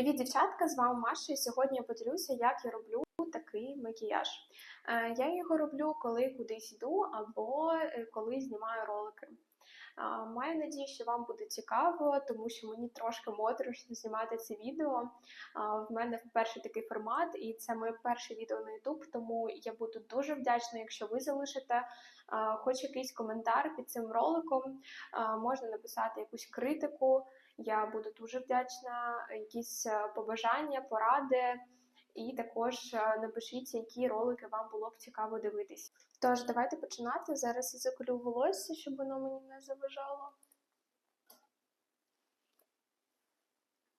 Привіт, дівчатка! З вами Маша. Сьогодні я поділюся, як я роблю такий макіяж. Е, Я його роблю, коли кудись йду або е, коли знімаю ролики. Е, Маю надію, що вам буде цікаво, тому що мені трошки моторошно знімати це відео. В мене перший такий формат, і це моє перше відео на YouTube, тому я буду дуже вдячна, якщо ви залишите хоч якийсь коментар під цим роликом. Можна написати якусь критику. Я буду дуже вдячна, якісь е, побажання, поради, і також е, напишіть, які ролики вам було б цікаво дивитись. Тож, давайте починати. Зараз я заколю волосся, щоб воно мені не заважало.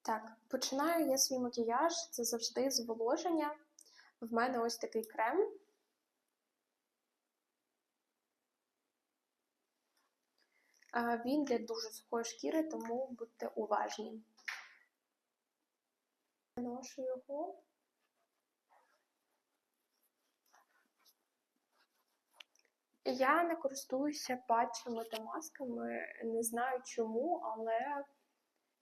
Так, починаю я свій макіяж. Це завжди зволоження. В мене ось такий крем. Він для дуже сухої шкіри, тому будьте уважні. Наношу його. Я не користуюся патчами та масками, не знаю чому, але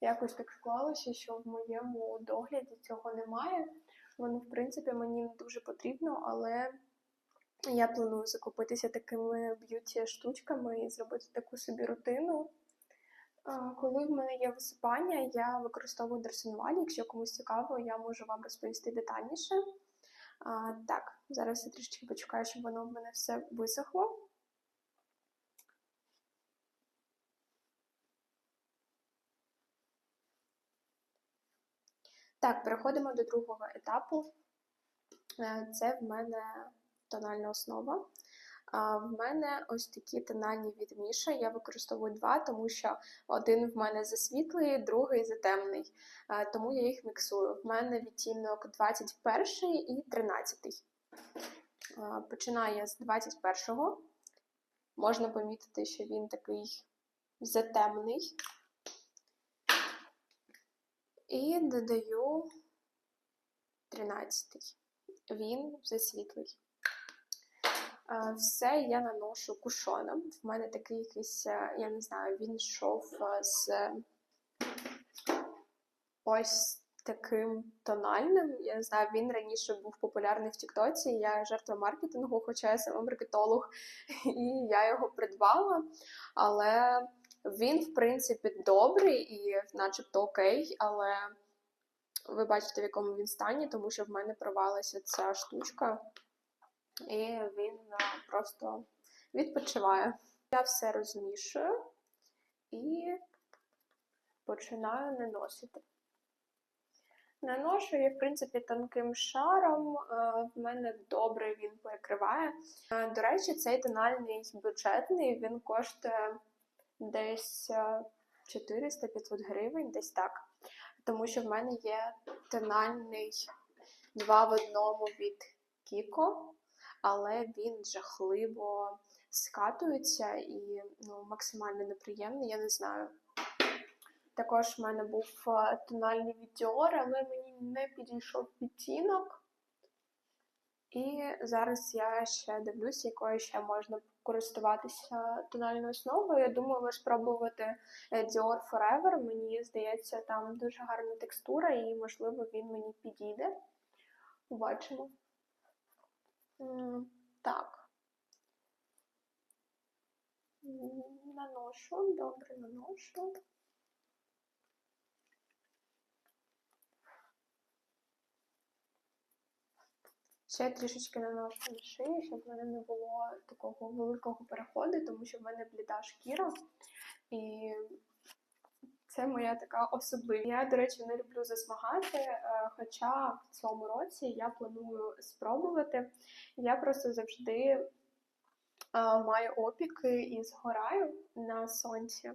якось так склалося, що в моєму догляді цього немає. Воно, в принципі, мені не дуже потрібно, але я планую закупитися такими б'юті-штучками і зробити таку собі рутину. Коли в мене є висипання, я використовую дресинувалі. Якщо комусь цікаво, я можу вам розповісти детальніше. А, Так, зараз я трішечки почекаю, щоб воно в мене все висохло. Так, переходимо до другого етапу. Е, Це в мене тональна основа. А в мене ось такі тональні від Міша. Я використовую два, тому що один в мене засвітлий, другий затемний. Тому я їх міксую. В мене відтінок 21 і 13. Починаю з 21-го. Можна помітити, що він такий затемний. І додаю 13-й. Він засвітлий. Е, Все я наношу кушоном. В мене такий якийсь, е, я не знаю, він йшов е, з ось таким тональним. Я не знаю, він раніше був популярний в Тіктоці. Я жертва маркетингу, хоча я сама маркетолог, і я його придбала. Але він, в принципі, добрий і начебто окей, але ви бачите, в якому він стані, тому що в мене провалася ця штучка і він е, просто відпочиває. Я все розмішую і починаю наносити. Наношу я, в принципі, тонким шаром, е, в мене добре він перекриває. Е, До речі, цей тональний бюджетний, він коштує десь 400-500 гривень, десь так. Тому що в мене є тональний два в одному від Kiko але він жахливо скатується і ну, максимально неприємний, я не знаю. Також в мене був е, тональний від Dior, але мені не підійшов відтінок. І зараз я ще дивлюся, якою ще можна користуватися тональною основою. Я думаю, спробувати е, Dior Forever. Мені здається, там дуже гарна текстура, і, можливо, він мені підійде. Побачимо. Так. Наношу, добре наношу. Ще трішечки наношу на шию, щоб в мене не було такого великого переходу, тому що в мене бліда шкіра. І це моя така особливість. Я, до речі, не люблю засмагати, е, хоча в цьому році я планую спробувати. Я просто завжди е, маю опіки і згораю на сонці,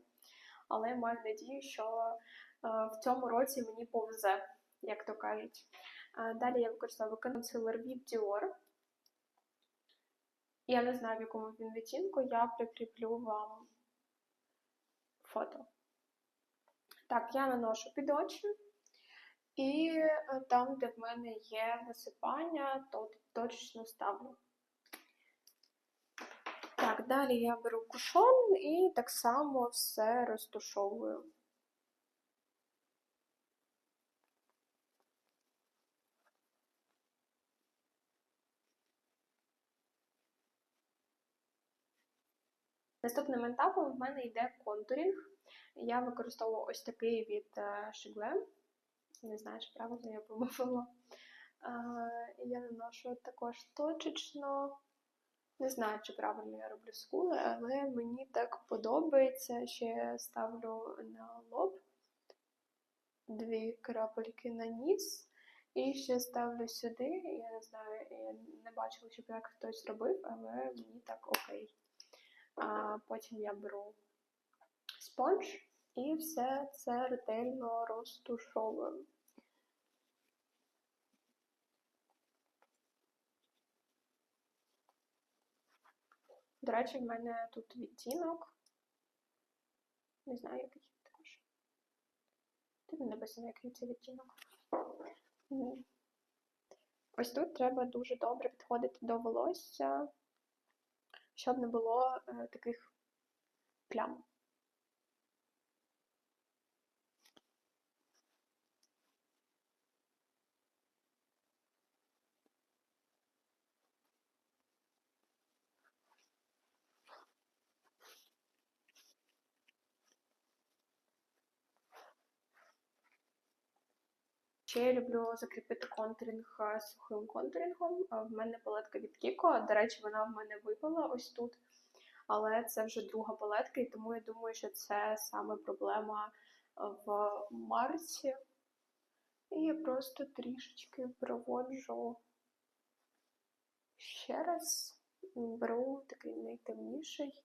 але маю надію, що е, в цьому році мені повзе, як то кажуть. Далі я використовую консилер від Dior. Я не знаю, в якому він відтінку, я прикріплю вам фото. Так, я наношу під очі, і е, там, де в мене є висипання, то точно ставлю. Так, далі я беру кушон і так само все розтушовую. Наступним етапом в мене йде контурінг. Я використовую ось такий від Shiglem. Не знаю, чи правильно я помовила. Я наношу також точечно. Не знаю, чи правильно я роблю скули, але мені так подобається. Ще я ставлю на лоб дві крапельки на ніс. І ще ставлю сюди. Я не знаю, я не бачила, щоб як хтось робив, але мені так окей. А Потім я беру спонж і все це ретельно розтушовую. До речі, в мене тут відтінок. Не знаю, який також. Тут не написано, який це відтінок. Ось тут треба дуже добре підходити до волосся, щоб не було е, таких плям. Ще я люблю закріпити контуринг сухим контурингом. В мене палетка від Кіко. До речі, вона в мене випала ось тут. Але це вже друга палетка, і тому я думаю, що це саме проблема в марці. І я просто трішечки проводжу ще раз, беру такий найтемніший.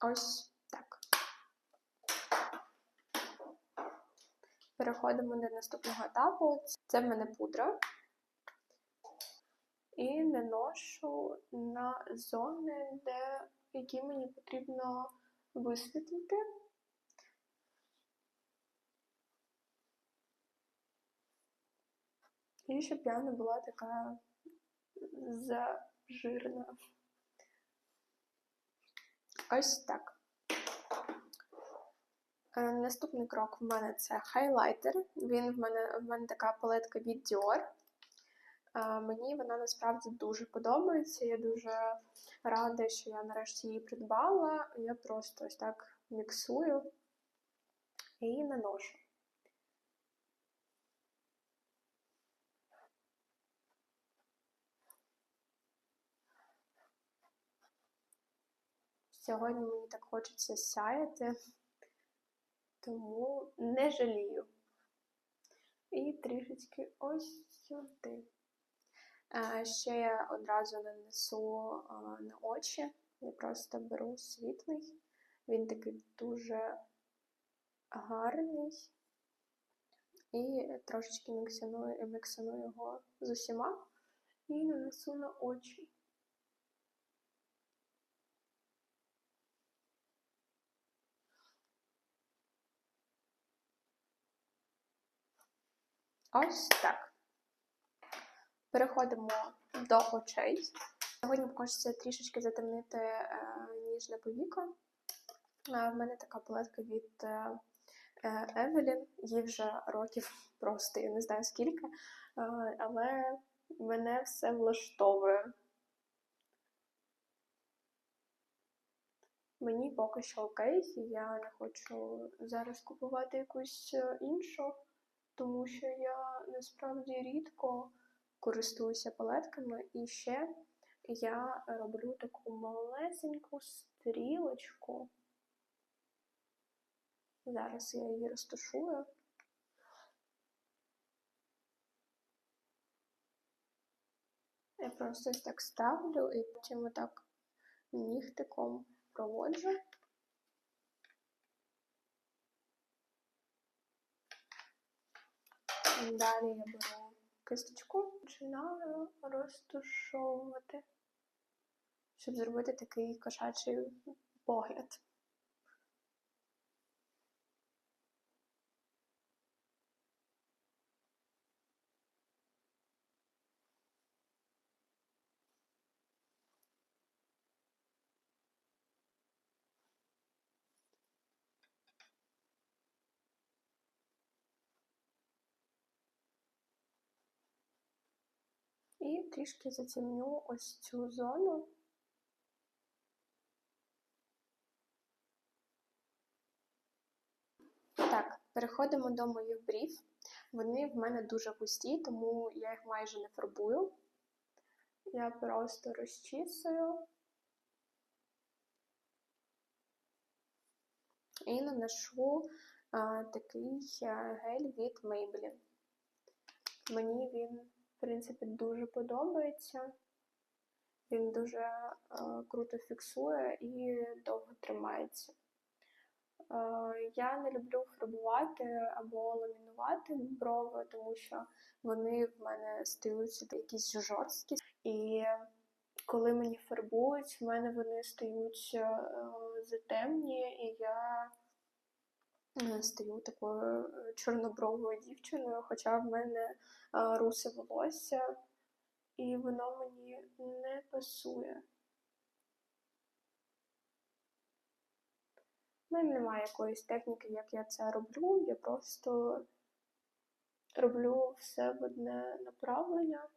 Ось так. Переходимо до наступного етапу. Це в мене пудра. І наношу на зони, де, які мені потрібно висвітлити. І щоб я не була така зажирна. Ось так. Е, наступний крок в мене це хайлайтер. Він в мене в мене така палетка від Dior. Е, мені вона насправді дуже подобається. Я дуже рада, що я нарешті її придбала. Я просто ось так міксую і наношу. Сьогодні мені так хочеться сяяти тому не жалію. І трішечки ось сюди. Ще я одразу нанесу на очі. Я просто беру світлий. Він такий дуже гарний. І трошечки міксаную, міксаную його з усіма і нанесу на очі. Ось так. Переходимо до очей. Сьогодні хочеться трішечки затемнити е, ніжне повіко. Е, в мене така палетка від е, Евелін, їй вже років просто, я не знаю скільки, е, але мене все влаштовує. Мені поки що окей, я не хочу зараз купувати якусь е, іншу тому що я насправді рідко користуюся палетками, і ще я роблю таку малесеньку стрілочку. Зараз я її розташую. Я просто так ставлю і потім отак нігтиком проводжу. Далі я беру кисточку, починаю розтушовувати, щоб зробити такий кошачий погляд. І трішки затемню ось цю зону. Так, переходимо до моїх брів. Вони в мене дуже густі, тому я їх майже не фарбую. Я просто розчісую і наношу а, такий гель від Maybelline. Мені він, в принципі, дуже подобається. Він дуже а, круто фіксує і довго тримається. Я не люблю фарбувати або ламінувати брови, тому що вони в мене стають якісь жорсткі. І коли мені фарбують, в мене вони стають е, затемні, і я е, стаю такою чорнобровою дівчиною, хоча в мене е, русе волосся, і воно мені не пасує. У мене немає якоїсь техніки, як я це роблю. Я просто роблю все в одне направлення.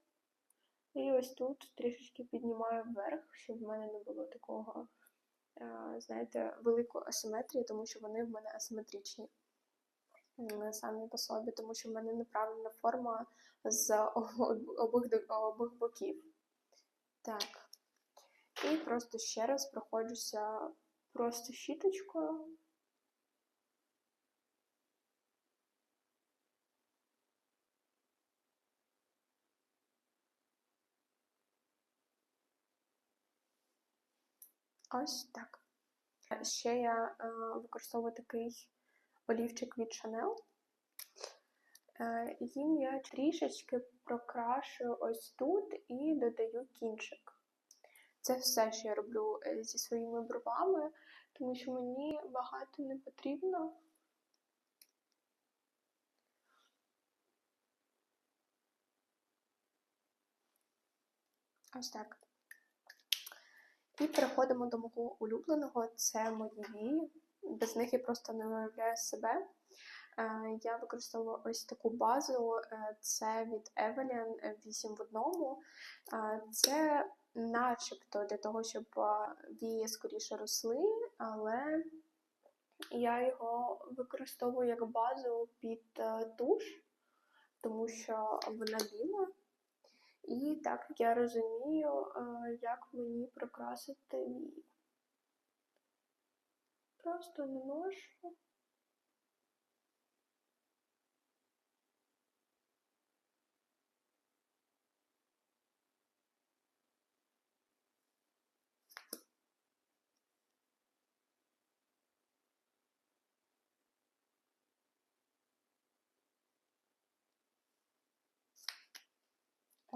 І ось тут трішечки піднімаю вверх, щоб в мене не було такого, знаєте, велику асиметрію, тому що вони в мене асиметричні самі по собі, тому що в мене неправильна форма з обох, обох боків. Так. І просто ще раз проходжуся просто щіточкою. Ось так. Ще я е, використовую такий олівчик від Chanel. Е, їм я трішечки прокрашую ось тут і додаю кінчик. Це все, що я роблю е, зі своїми бровами, тому що мені багато не потрібно. Ось так. І переходимо до мого улюбленого це мої вії. Без них я просто не уявляю себе. Е, я використовую ось таку базу, е, це від Evelyn 8 в одному. Це начебто для того, щоб вії скоріше росли, але я його використовую як базу під е, туш, тому що вона біла. І так я розумію, е, як мені прикрасити мій. Просто наношу.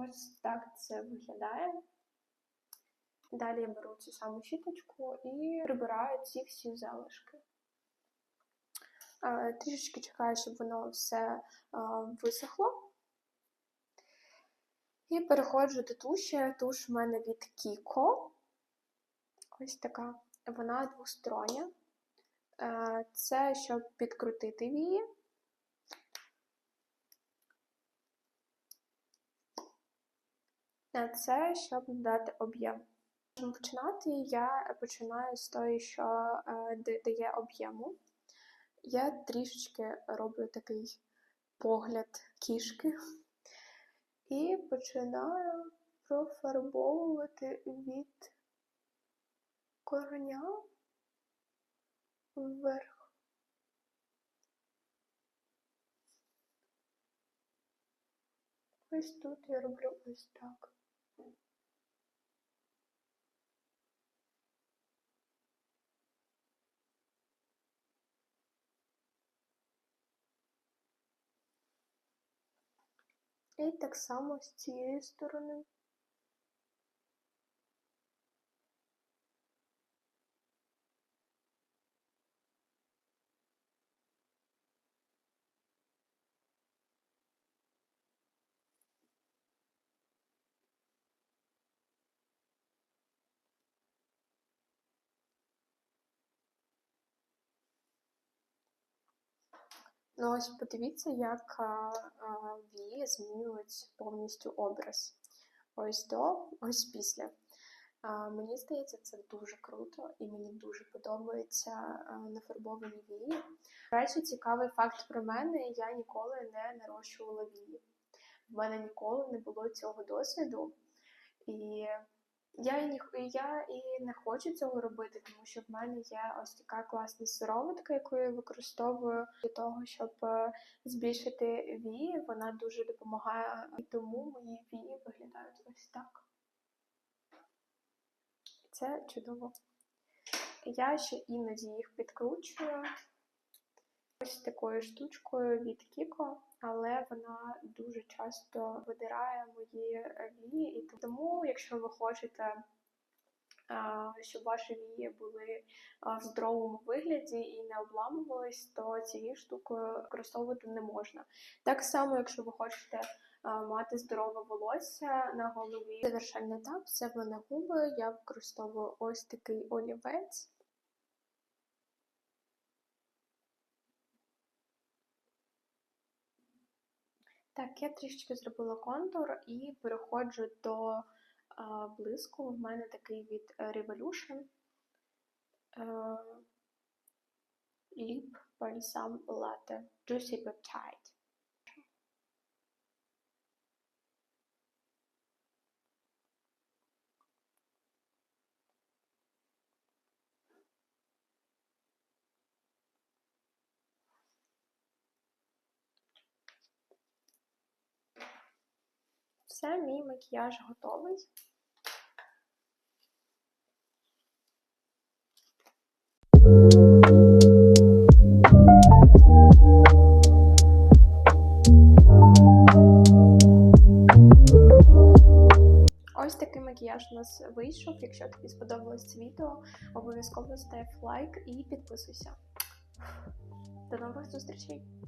Ось так це виглядає. Далі я беру цю саму щіточку і прибираю ці всі залишки. Трішечки чекаю, щоб воно все висохло. І переходжу до туші. Туш в мене від Kiko. Ось така. Вона двостороння. Це щоб підкрутити вії. Це щоб додати об'єм. Можемо Починати я починаю з того, що е, дає об'єму. Я трішечки роблю такий погляд кішки і починаю профарбовувати від кореня вверх. Ось тут я роблю ось так. І так само з цієї сторони. Ну ось подивіться, як вії змінюють повністю образ. ось до, ось після. А, Мені здається, це дуже круто і мені дуже подобаються нафарбовані вії. До речі, цікавий факт про мене: я ніколи не нарощувала вії. В мене ніколи не було цього досвіду. І я і, я і не хочу цього робити, тому що в мене є ось така класна сироватка, яку я використовую для того, щоб е, збільшити вії. Вона дуже допомагає, і тому мої вії виглядають ось так. Це чудово. Я ще іноді їх підкручую ось такою штучкою від Kiko, але вона дуже часто видирає мої вії. І тому, якщо ви хочете, щоб ваші вії були в здоровому вигляді і не обламувались, то цією штукою використовувати не можна. Так само, якщо ви хочете мати здорове волосся на голові, завершальний етап це в мене губи. Я використовую ось такий олівець. Так, я трішечки зробила контур і переходжу до блиску. В мене такий від Revolution е, Lip Balsam Latte Juicy Peptide. Все, мій макіяж готовий. Ось такий макіяж у нас вийшов. Якщо тобі сподобалось це відео, обов'язково став лайк і підписуйся. До нових зустрічей!